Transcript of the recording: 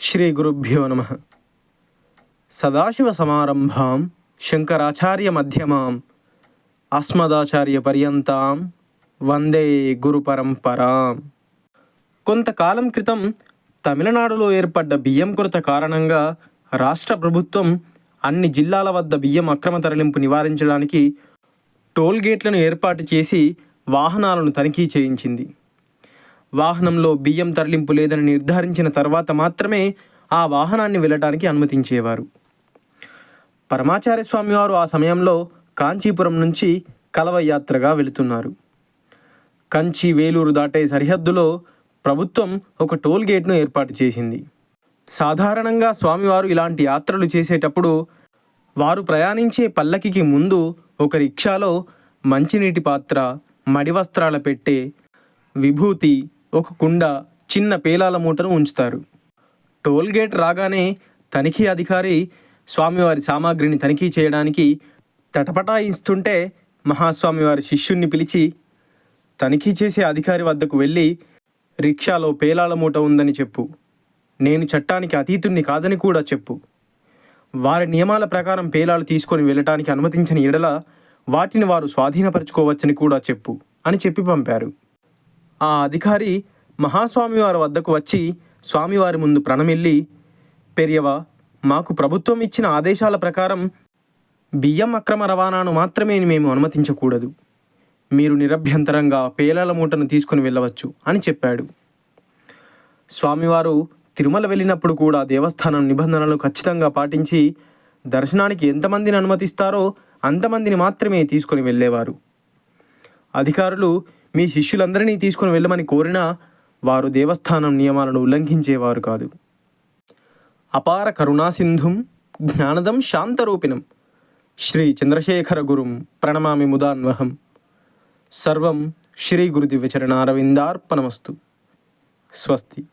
శ్రీ గురుభ్యో నమ. సదాశివసమారంభాం శంకరాచార్య మధ్యమాం అస్మదాచార్య పర్యంతాం వందే గురు పరంపరాం కొంతకాలం క్రితం తమిళనాడులో ఏర్పడ్డ బియ్యం కొరత కారణంగా రాష్ట్ర ప్రభుత్వం అన్ని జిల్లాల వద్ద బియ్యం అక్రమ తరలింపు నివారించడానికి టోల్ గేట్లను ఏర్పాటు చేసి వాహనాలను తనిఖీ చేయించింది. వాహనంలో బియ్యం తరలింపు లేదని నిర్ధారించిన తర్వాత మాత్రమే ఆ వాహనాన్ని వెళ్ళటానికి అనుమతించేవారు. పరమాచార్య స్వామి వారు ఆ సమయంలో కాంచీపురం నుంచి కలవ యాత్రగా వెళుతున్నారు. కంచి వేలూరు దాటే సరిహద్దులో ప్రభుత్వం ఒక టోల్ గేట్ను ఏర్పాటు చేసింది. సాధారణంగా స్వామివారు ఇలాంటి యాత్రలు చేసేటప్పుడు వారు ప్రయాణించే పల్లకికి ముందు ఒక రిక్షాలో మంచినీటి పాత్ర మడి వస్త్రాల పెట్టే విభూతి ఒక కుండ చిన్న పేలాల మూటను ఉంచుతారు. టోల్గేట్ రాగానే తనిఖీ అధికారి స్వామివారి సామాగ్రిని తనిఖీ చేయడానికి తటపటాయిస్తుంటే మహాస్వామివారి శిష్యుణ్ణి పిలిచి తనిఖీ చేసే అధికారి వద్దకు వెళ్ళి రిక్షాలో పేలాల మూట ఉందని చెప్పు. నేను చట్టానికి అతీతుణ్ణి కాదని కూడా చెప్పు. వారి నియమాల ప్రకారం పేలాలు తీసుకొని వెళ్ళటానికి అనుమతించని ఎడల వాటిని వారు స్వాధీనపరచుకోవచ్చని కూడా చెప్పు అని చెప్పి పంపారు. ఆ అధికారి మహాస్వామి వారి వద్దకు వచ్చి స్వామివారి ముందు ప్రణమిల్లి పెరియవా మాకు ప్రభుత్వం ఇచ్చిన ఆదేశాల ప్రకారం బియ్యం అక్రమ రవాణాను మాత్రమే మేము అనుమతించకూడదు. మీరు నిరభ్యంతరంగా పేలాల మూటను తీసుకుని వెళ్ళవచ్చు అని చెప్పాడు. స్వామివారు తిరుమల వెళ్ళినప్పుడు కూడా దేవస్థానం నిబంధనలు ఖచ్చితంగా పాటించి దర్శనానికి ఎంతమందిని అనుమతిస్తారో అంతమందిని మాత్రమే తీసుకొని వెళ్ళేవారు. అధికారులు మీ శిష్యులందరినీ తీసుకొని వెళ్ళమని కోరినా వారు దేవస్థానం నియమాలను ఉల్లంఘించేవారు కాదు. అపార కరుణాసింధుం జ్ఞానదం శాంతరూపిణం. శ్రీ చంద్రశేఖర గురుం ప్రణమామి ముదాన్వహం. సర్వం శ్రీ గురుదివ్యచరణారవిందార్పణమస్తు. స్వస్తి.